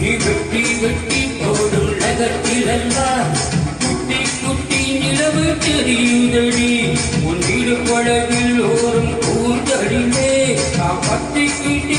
வெட்டி வெட்டி போடும் நகத்திலெல்லாம் குட்டி குட்டி நிலவு தெரியுதடி. உன் வீடு பழவில் ஓரும் கூந்தடிலே பத்தி கிட்டி